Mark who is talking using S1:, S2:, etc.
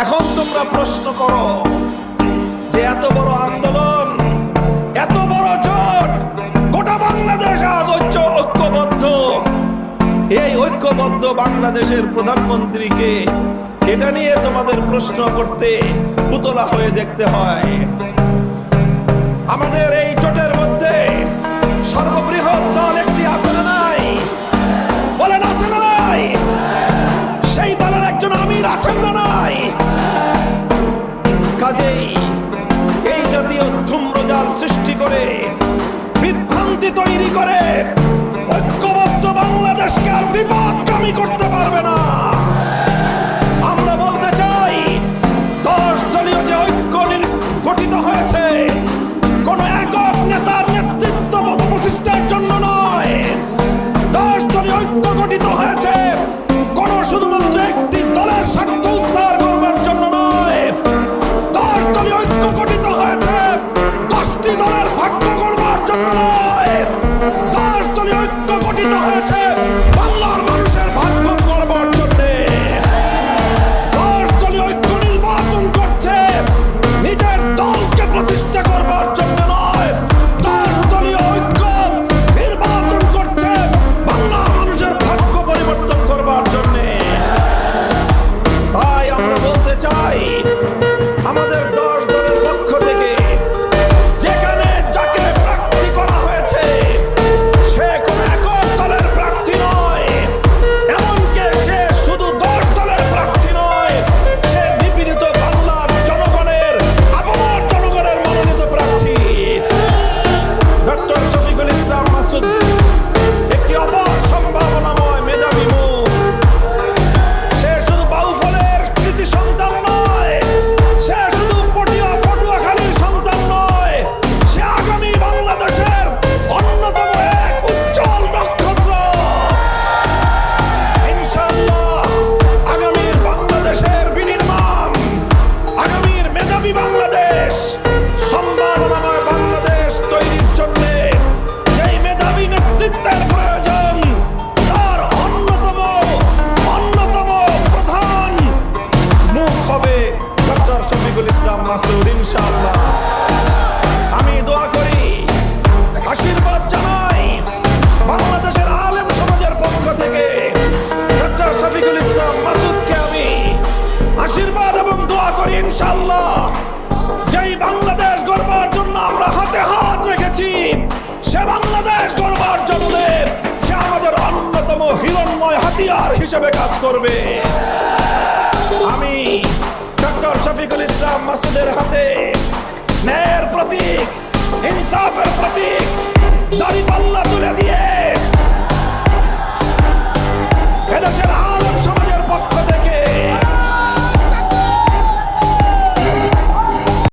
S1: এখন তোমরা প্রশ্ন করো যে এত বড় আন্দোলন, এত বড় জোট, গোটা বাংলাদেশ আজ ঐক্য, ঐক্যবদ্ধ। এই ঐক্যবদ্ধ বাংলাদেশের প্রধানমন্ত্রীকে এটা নিয়ে তোমাদের প্রশ্ন করতে পুতলা হয়ে দেখতে হয়। সমাজেই এই জাতীয় ধূম্রজাল সৃষ্টি করে, বিভ্রান্তি তৈরি করে, ঐক্যবদ্ধ বাংলাদেশকে আর বিপদকামী করতে পারবে না। আমরা বলতে চাই, দশ দলীয় যে ঐক্য গঠিত হয়েছে, কোন একক নেতার নেতৃত্ব প্রতিষ্ঠার জন্য নয়। দশ দলীয় ঐক্য গঠিত হয়েছে, কোন শুধুমাত্র একটি দলের স্বার্থ উদ্ধার বানানো হয়েছে। হিসেবে কাজ করবে। আমি ডক্টর শফিকুল ইসলাম মাসুদের হাতে ন্যায়ের প্রতীক, ইনসাফের প্রতীক, দাড়ি পাল্লা